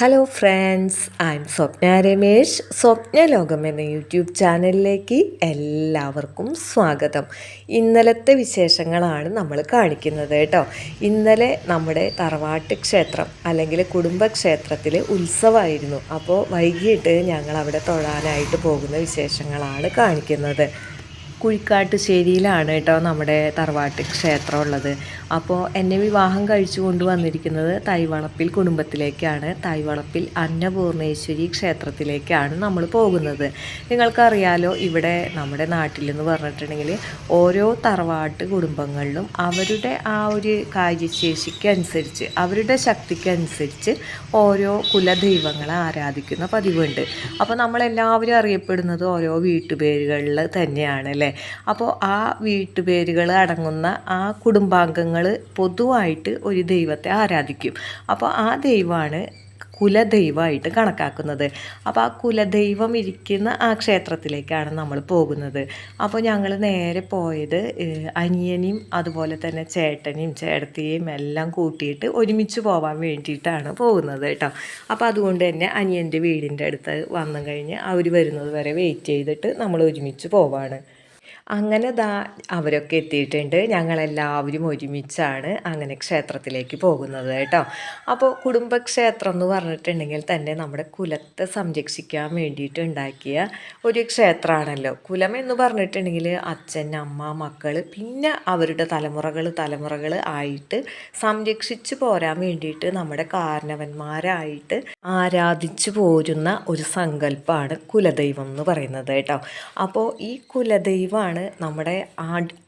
Hello friends I'm Swapna Ramesh Swapna Lokam എന്ന YouTube ചാനലിലേക്ക് എല്ലാവർക്കും സ്വാഗതം. ഇന്നലത്തെ വിശേഷങ്ങളാണ് നമ്മൾ കാണിക്കുന്നത് കേട്ടോ. ഇന്നലെ നമ്മുടെ തറവാട്ട് ക്ഷേത്രം അല്ലെങ്കിൽ കുടുംബക്ഷേത്രത്തിൽ ഉത്സവമായിരുന്നു അപ്പോൾ വൈകിട്ട് ഞങ്ങൾ അവിടെ തൊഴാനായിട്ട് പോകുന്ന വിശേഷങ്ങളാണ് കാണിക്കുന്നത്. കുഴിക്കാട്ടുശ്ശേരിയിലാണ് കേട്ടോ നമ്മുടെ തറവാട്ട് ക്ഷേത്രം ഉള്ളത്. അപ്പോൾ എന്നെ വിവാഹം കഴിച്ചു കൊണ്ടുവന്നിരിക്കുന്നത് തൈവളപ്പിൽ കുടുംബത്തിലേക്കാണ്. തൈവളപ്പിൽ അന്നപൂർണേശ്വരി ക്ഷേത്രത്തിലേക്കാണ് നമ്മൾ പോകുന്നത്. നിങ്ങൾക്കറിയാലോ ഇവിടെ നമ്മുടെ നാട്ടിലെന്ന് പറഞ്ഞിട്ടുണ്ടെങ്കിൽ ഓരോ തറവാട്ട് കുടുംബങ്ങളിലും അവരുടെ ആ ഒരു കാര്യശേഷിക്കനുസരിച്ച് അവരുടെ ശക്തിക്കനുസരിച്ച് ഓരോ കുലദൈവങ്ങളെ ആരാധിക്കുന്ന പതിവുണ്ട്. അപ്പോൾ നമ്മളെല്ലാവരും അറിയപ്പെടുന്നത് ഓരോ വീട്ടുപേരുകളിൽ തന്നെയാണ് അല്ലേ? അപ്പോൾ ആ വീട്ടുപേരുകൾ അടങ്ങുന്ന ആ കുടുംബാംഗങ്ങൾ പൊതുവായിട്ട് ഒരു ദൈവത്തെ ആരാധിക്കും. അപ്പോൾ ആ ദൈവമാണ് കുലദൈവമായിട്ട് കണക്കാക്കുന്നത്. അപ്പോൾ ആ കുലദൈവം ഇരിക്കുന്ന ആ ക്ഷേത്രത്തിലേക്കാണ് നമ്മൾ പോകുന്നത്. അപ്പോൾ ഞങ്ങൾ നേരെ പോയത് അനിയനെയും അതുപോലെ തന്നെ ചേട്ടനെയും ചേട്ടത്തെയും എല്ലാം കൂട്ടിയിട്ട് ഒരുമിച്ച് പോകാൻ വേണ്ടിയിട്ടാണ് പോകുന്നത് കേട്ടോ. അപ്പോൾ അതുകൊണ്ട് തന്നെ അനിയന്റെ വീടിന്റെ അടുത്ത് വന്നു കഴിഞ്ഞ് അവർ വരുന്നത് വരെ വെയിറ്റ് ചെയ്തിട്ട് നമ്മൾ ഒരുമിച്ച് പോവാണ്. അങ്ങനെ ദാ അവരൊക്കെ എത്തിയിട്ടുണ്ട്. ഞങ്ങളെല്ലാവരും ഒരുമിച്ചാണ് അങ്ങനെ ക്ഷേത്രത്തിലേക്ക് പോകുന്നത് കേട്ടോ. അപ്പോൾ കുടുംബക്ഷേത്രം എന്ന് പറഞ്ഞിട്ടുണ്ടെങ്കിൽ തന്നെ നമ്മുടെ കുലത്തെ സംരക്ഷിക്കാൻ വേണ്ടിയിട്ട് ഉണ്ടാക്കിയ ഒരു ക്ഷേത്രമാണല്ലോ. കുലം എന്ന് പറഞ്ഞിട്ടുണ്ടെങ്കിൽ അച്ഛൻ അമ്മ മക്കൾ പിന്നെ അവരുടെ തലമുറകൾ തലമുറകൾ ആയിട്ട് സംരക്ഷിച്ചു പോരാൻ വേണ്ടിയിട്ട് നമ്മുടെ കാരണവന്മാരായിട്ട് ആരാധിച്ചു പോരുന്ന ഒരു സങ്കല്പമാണ് കുലദൈവം എന്ന് പറയുന്നത് കേട്ടോ. അപ്പോൾ ഈ കുലദൈവമാണ് നമ്മുടെ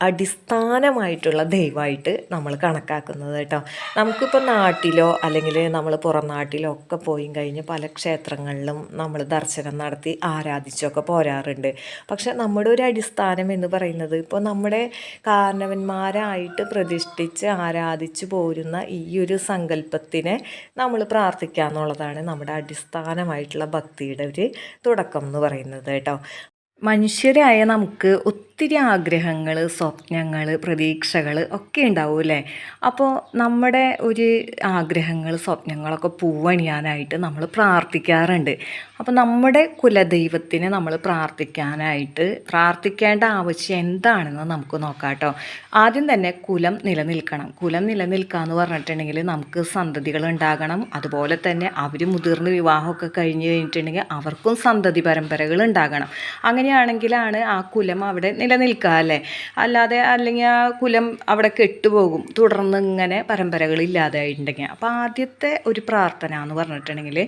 അടിസ്ഥാനമായിട്ടുള്ള ദൈവമായിട്ട് നമ്മൾ കണക്കാക്കുന്നത് കേട്ടോ. നമുക്കിപ്പോൾ നാട്ടിലോ അല്ലെങ്കിൽ നമ്മൾ പുറം നാട്ടിലോ ഒക്കെ പോയി കഴിഞ്ഞ് പല ക്ഷേത്രങ്ങളിലും നമ്മൾ ദർശനം നടത്തി ആരാധിച്ചൊക്കെ പോരാറുണ്ട്. പക്ഷെ നമ്മുടെ ഒരു അടിസ്ഥാനം എന്ന് പറയുന്നത് ഇപ്പോൾ നമ്മുടെ കാരണവന്മാരായിട്ട് പ്രതിഷ്ഠിച്ച് ആരാധിച്ചു പോരുന്ന ഈ ഒരു സങ്കല്പത്തിനെ നമ്മൾ പ്രാർത്ഥിക്കുക എന്നുള്ളതാണ് നമ്മുടെ അടിസ്ഥാനമായിട്ടുള്ള ഭക്തിയുടെ ഒരു തുടക്കം എന്ന് പറയുന്നത് കേട്ടോ. മനുഷ്യരായ നമുക്ക് ഒത്തിരി ആഗ്രഹങ്ങൾ സ്വപ്നങ്ങൾ പ്രതീക്ഷകൾ ഒക്കെ ഉണ്ടാവും അല്ലേ? അപ്പോൾ നമ്മുടെ ഒരു ആഗ്രഹങ്ങൾ സ്വപ്നങ്ങളൊക്കെ പൂവണിയാനായിട്ട് നമ്മൾ പ്രാർത്ഥിക്കാറുണ്ട്. അപ്പോൾ നമ്മുടെ കുലദൈവത്തിന് നമ്മൾ പ്രാർത്ഥിക്കാനായിട്ട് പ്രാർത്ഥിക്കേണ്ട ആവശ്യം എന്താണെന്ന് നമുക്ക് നോക്കാം കേട്ടോ. ആദ്യം തന്നെ കുലം നിലനിൽക്കണം. കുലം നിലനിൽക്കുക എന്ന് പറഞ്ഞിട്ടുണ്ടെങ്കിൽ നമുക്ക് സന്തതികൾ ഉണ്ടാകണം. അതുപോലെ തന്നെ അവർ മുതിർന്ന് വിവാഹമൊക്കെ കഴിഞ്ഞ് കഴിഞ്ഞിട്ടുണ്ടെങ്കിൽ അവർക്കും സന്തതി പരമ്പരകൾ ഉണ്ടാകണം. അങ്ങനെയാണെങ്കിലാണ് ആ കുലം അവിടെ നിലനിൽക്കുക അല്ലേ? അല്ലാതെ അല്ലെങ്കിൽ ആ കുലം അവിടെ കെട്ടുപോകും. തുടർന്ന് ഇങ്ങനെ പരമ്പരകളില്ലാതായിട്ടുണ്ടെങ്കിൽ അപ്പോൾ ആദ്യത്തെ ഒരു പ്രാർത്ഥന എന്ന് പറഞ്ഞിട്ടുണ്ടെങ്കിൽ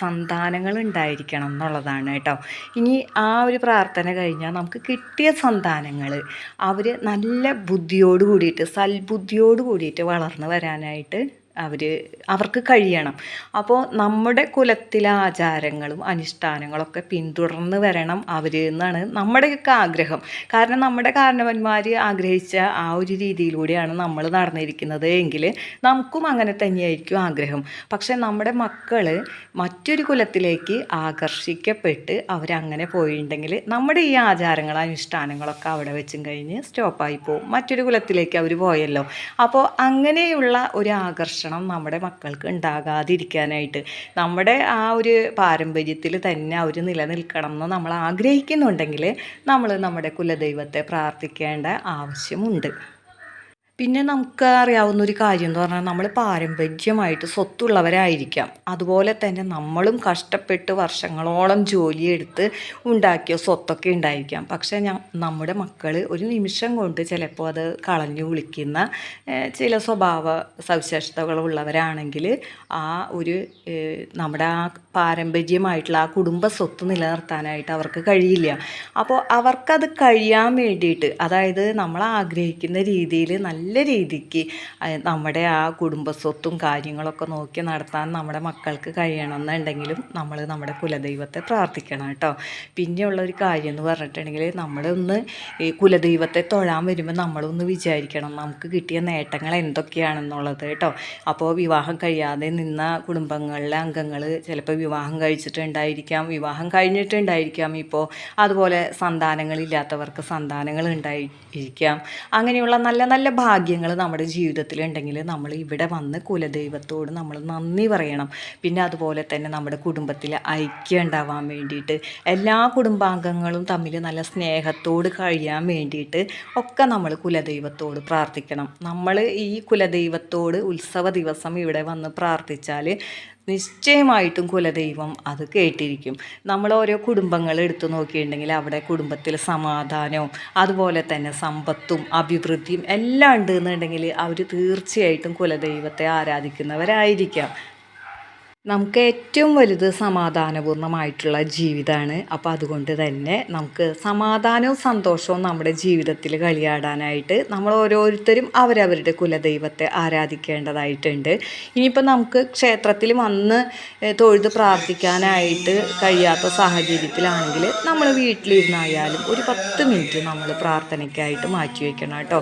സന്താനങ്ങൾ ഉണ്ടായിരിക്കണം എന്നുള്ളതാണ് കേട്ടോ. ഇനി ആ ഒരു പ്രാർത്ഥന കഴിഞ്ഞാൽ നമുക്ക് കിട്ടിയ സന്താനങ്ങൾ അവർ നല്ല ബുദ്ധിയോട് കൂടിയിട്ട് സൽബുദ്ധിയോട് കൂടിയിട്ട് വളർന്നു വരാനായിട്ട് അവർ അവർക്ക് കഴിയണം. അപ്പോൾ നമ്മുടെ കുലത്തിലെ ആചാരങ്ങളും അനുഷ്ഠാനങ്ങളൊക്കെ പിന്തുടർന്ന് വരണം അവർ എന്നാണ് നമ്മുടെയൊക്കെ ആഗ്രഹം. കാരണം നമ്മുടെ കാരണവന്മാർ ആഗ്രഹിച്ച ആ ഒരു രീതിയിലൂടെയാണ് നമ്മൾ നടന്നിരിക്കുന്നത് എങ്കിൽ നമുക്കും അങ്ങനെ തന്നെയായിരിക്കും ആഗ്രഹം. പക്ഷേ നമ്മുടെ മക്കൾ മറ്റൊരു കുലത്തിലേക്ക് ആകർഷിക്കപ്പെട്ട് അവരങ്ങനെ പോയിട്ടുണ്ടെങ്കിൽ നമ്മുടെ ഈ ആചാരങ്ങൾ അനുഷ്ഠാനങ്ങളൊക്കെ അവിടെ വെച്ചും കഴിഞ്ഞ് സ്റ്റോപ്പായി പോകും മറ്റൊരു കുലത്തിലേക്ക് അവർ പോയല്ലോ. അപ്പോൾ അങ്ങനെയുള്ള ഒരു ആകർഷണം ഭക്ഷണം നമ്മുടെ മക്കൾക്ക് ഉണ്ടാകാതിരിക്കാനായിട്ട്. നമ്മുടെ ആ ഒരു പാരമ്പര്യത്തിൽ തന്നെ അവർ നിലനിൽക്കണം എന്ന് നമ്മൾ ആഗ്രഹിക്കുന്നുണ്ടെങ്കിൽ നമ്മൾ നമ്മുടെ കുലദൈവത്തെ പ്രാർത്ഥിക്കേണ്ട ആവശ്യമുണ്ട്. പിന്നെ നമുക്ക് അറിയാവുന്ന ഒരു കാര്യം എന്ന് പറഞ്ഞാൽ നമ്മൾ പാരമ്പര്യമായിട്ട് സ്വത്തുള്ളവരായിരിക്കാം. അതുപോലെ തന്നെ നമ്മളും കഷ്ടപ്പെട്ട് വർഷങ്ങളോളം ജോലിയെടുത്ത് ഉണ്ടാക്കിയ സ്വത്തൊക്കെ ഉണ്ടായിരിക്കാം. പക്ഷേ നമ്മുടെ മക്കൾ ഒരു നിമിഷം കൊണ്ട് ചിലപ്പോൾ അത് കളഞ്ഞു വിളിക്കുന്ന ചില സ്വഭാവ സവിശേഷതകളുള്ളവരാണെങ്കിൽ ആ ഒരു നമ്മുടെ ആ പാരമ്പര്യമായിട്ടുള്ള ആ കുടുംബ സ്വത്ത് നിലനിർത്താനായിട്ട് അവർക്ക് കഴിയില്ല. അപ്പോൾ അവർക്കത് കഴിയാൻ വേണ്ടിയിട്ട് അതായത് നമ്മൾ ആഗ്രഹിക്കുന്ന രീതിയിൽ നല്ല നല്ല രീതിക്ക് നമ്മുടെ ആ കുടുംബസ്വത്തും കാര്യങ്ങളൊക്കെ നോക്കി നടത്താൻ നമ്മുടെ മക്കൾക്ക് കഴിയണം എന്നുണ്ടെങ്കിലും നമ്മൾ നമ്മുടെ കുലദൈവത്തെ പ്രാർത്ഥിക്കണം കേട്ടോ. പിന്നെയുള്ള ഒരു കാര്യം എന്ന് പറഞ്ഞിട്ടുണ്ടെങ്കിൽ നമ്മളൊന്ന് ഈ കുലദൈവത്തെ തൊഴാൻ വരുമ്പോൾ നമ്മളൊന്ന് വിചാരിക്കണം നമുക്ക് കിട്ടിയ നേട്ടങ്ങൾ എന്തൊക്കെയാണെന്നുള്ളത് കേട്ടോ. അപ്പോൾ വിവാഹം കഴിയാതെ നിന്ന കുടുംബങ്ങളിലെ അംഗങ്ങൾ ചിലപ്പോൾ വിവാഹം കഴിച്ചിട്ടുണ്ടായിരിക്കാം വിവാഹം കഴിഞ്ഞിട്ടുണ്ടായിരിക്കാം ഇപ്പോൾ. അതുപോലെ സന്താനങ്ങളില്ലാത്തവർക്ക് സന്താനങ്ങൾ ഉണ്ടായിരിക്കാം. അങ്ങനെയുള്ള നല്ല നല്ല ഭാഗ്യ ഭാഗ്യങ്ങൾ നമ്മുടെ ജീവിതത്തിൽ ഉണ്ടെങ്കിൽ നമ്മൾ ഇവിടെ വന്ന് കുലദൈവത്തോട് നമ്മൾ നന്ദി പറയണം. പിന്നെ അതുപോലെ തന്നെ നമ്മുടെ കുടുംബത്തിൽ ഐക്യം ഉണ്ടാവാൻ വേണ്ടിയിട്ട് എല്ലാ കുടുംബാംഗങ്ങളും തമ്മിൽ നല്ല സ്നേഹത്തോട് കഴിയാൻ വേണ്ടിയിട്ട് ഒക്കെ നമ്മൾ കുലദൈവത്തോട് പ്രാർത്ഥിക്കണം. നമ്മൾ ഈ കുലദൈവത്തോട് ഉത്സവ ദിവസം ഇവിടെ വന്ന് പ്രാർത്ഥിച്ചാൽ നിശ്ചയമായിട്ടും കുലദൈവം അത് കേട്ടിരിക്കും. നമ്മൾ ഓരോ കുടുംബങ്ങൾ എടുത്തു നോക്കിയിട്ടുണ്ടെങ്കിൽ അവിടെ കുടുംബത്തിൽ സമാധാനവും അതുപോലെ തന്നെ സമ്പത്തും അഭിവൃദ്ധിയും എല്ലാം ഉണ്ട് എന്നുണ്ടെങ്കിൽ അവർ തീർച്ചയായിട്ടും കുലദൈവത്തെ ആരാധിക്കുന്നവരായിരിക്കാം. നമുക്ക് ഏറ്റവും വലുത് സമാധാനപൂർണമായിട്ടുള്ള ജീവിതമാണ് അപ്പോൾ അതുകൊണ്ട് തന്നെ നമുക്ക് സമാധാനവും സന്തോഷവും നമ്മുടെ ജീവിതത്തിൽ കളിയാടാനായിട്ട് നമ്മൾ ഓരോരുത്തരും അവരവരുടെ കുലദൈവത്തെ ആരാധിക്കേണ്ടതായിട്ടുണ്ട്. ഇനിയിപ്പോൾ നമുക്ക് ക്ഷേത്രത്തിൽ വന്ന് തൊഴുത് പ്രാർത്ഥിക്കാനായിട്ട് കഴിയാത്ത സാഹചര്യത്തിലാണെങ്കിൽ നമ്മൾ വീട്ടിലിരുന്നായാലും ഒരു പത്ത് മിനിറ്റ് നമ്മൾ പ്രാർത്ഥനയ്ക്കായിട്ട് മാറ്റി വയ്ക്കണം കേട്ടോ.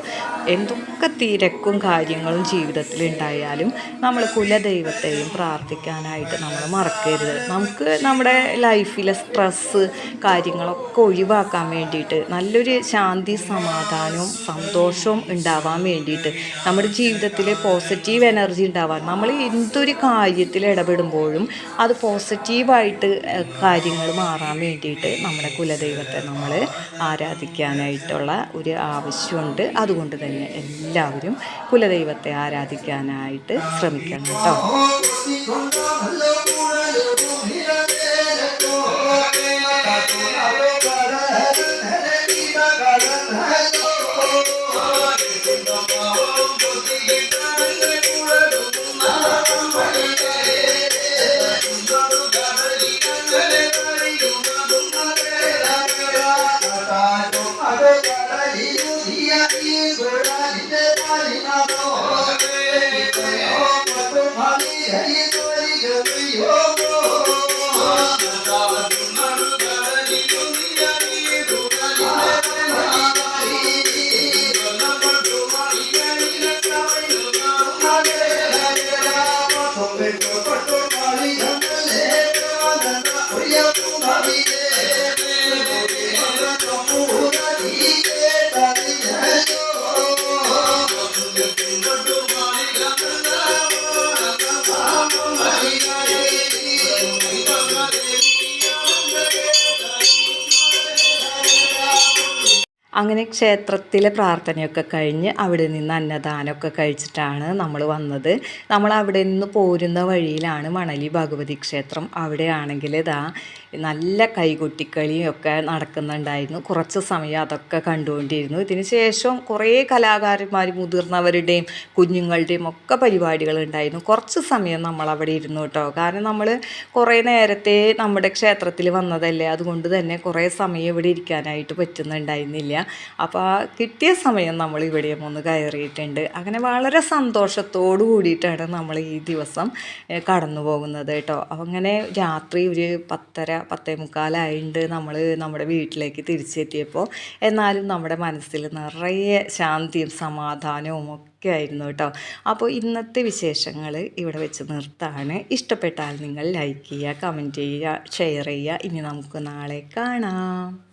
എന്തൊക്കെ തിരക്കും കാര്യങ്ങളും ജീവിതത്തിൽ ഉണ്ടായാലും നമ്മൾ കുലദൈവത്തെയും പ്രാർത്ഥിക്കാനായിട്ട് നമ്മൾ മറക്കരുത്. നമുക്ക് നമ്മുടെ ലൈഫിലെ സ്ട്രെസ്സ് കാര്യങ്ങളൊക്കെ ഒഴിവാക്കാൻ വേണ്ടിയിട്ട് നല്ലൊരു ശാന്തി സമാധാനവും സന്തോഷവും ഉണ്ടാവാൻ വേണ്ടിയിട്ട് നമ്മുടെ ജീവിതത്തിൽ പോസിറ്റീവ് എനർജി ഉണ്ടാവാൻ നമ്മൾ എന്തൊരു കാര്യത്തിൽ ഇടപെടുമ്പോഴും അത് പോസിറ്റീവായിട്ട് കാര്യങ്ങൾ മാറാൻ വേണ്ടിയിട്ട് നമ്മുടെ കുലദൈവത്തെ നമ്മൾ ആരാധിക്കാനായിട്ടുള്ള ഒരു ആവശ്യമുണ്ട്. അതുകൊണ്ട് തന്നെ എല്ലാവരും കുലദൈവത്തെ ആരാധിക്കാനായിട്ട് ശ്രമിക്കണം കേട്ടോ. locura, yo cogiera I'll. അങ്ങനെ ക്ഷേത്രത്തിലെ പ്രാർത്ഥനയൊക്കെ കഴിഞ്ഞ് അവിടെ നിന്ന് അന്നദാനമൊക്കെ കഴിച്ചിട്ടാണ് നമ്മൾ വന്നത്. നമ്മൾ അവിടെ നിന്ന് പോരുന്ന വഴിയിലാണ് മണലി ഭഗവതി ക്ഷേത്രം. അവിടെയാണെങ്കിൽ ഇതാ നല്ല കൈകൊട്ടിക്കളിയും ഒക്കെ നടക്കുന്നുണ്ടായിരുന്നു. കുറച്ച് സമയം അതൊക്കെ കണ്ടുകൊണ്ടിരുന്നു. ഇതിന് ശേഷം കുറേ കലാകാരന്മാർ മുതിർന്നവരുടെയും കുഞ്ഞുങ്ങളുടെയും ഒക്കെ പരിപാടികൾ ഉണ്ടായിരുന്നു. കുറച്ച് സമയം നമ്മൾ അവിടെ ഇരുന്നു കേട്ടോ. കാരണം നമ്മൾ കുറേ നേരത്തെ നമ്മുടെ ക്ഷേത്രത്തിൽ വന്നതല്ലേ. അതുകൊണ്ട് തന്നെ കുറേ സമയം ഇവിടെ ഇരിക്കാനായിട്ട് പറ്റുന്നുണ്ടായിരുന്നില്ല. അപ്പോൾ ആ കിട്ടിയ സമയം നമ്മൾ ഇവിടെ ഒന്ന് കയറിയിട്ടുണ്ട്. അങ്ങനെ വളരെ സന്തോഷത്തോടു കൂടിയിട്ടാണ് നമ്മൾ ഈ ദിവസം കടന്നു പോകുന്നത് കേട്ടോ. അങ്ങനെ രാത്രി ഒരു പത്തര പത്തേ മുക്കാലായിണ്ട് നമ്മൾ നമ്മുടെ വീട്ടിലേക്ക് തിരിച്ചെത്തിയപ്പോൾ. എന്നാലും നമ്മുടെ മനസ്സിൽ നിറയെ ശാന്തിയും സമാധാനവും ഒക്കെ ആയിരുന്നു കേട്ടോ. അപ്പോൾ ഇന്നത്തെ വിശേഷങ്ങൾ ഇവിടെ വെച്ച് നിർത്താണ്. ഇഷ്ടപ്പെട്ടാൽ നിങ്ങൾ ലൈക്ക് ചെയ്യുക കമന്റ് ചെയ്യുക ഷെയർ ചെയ്യുക. ഇനി നമുക്ക് നാളെ കാണാം.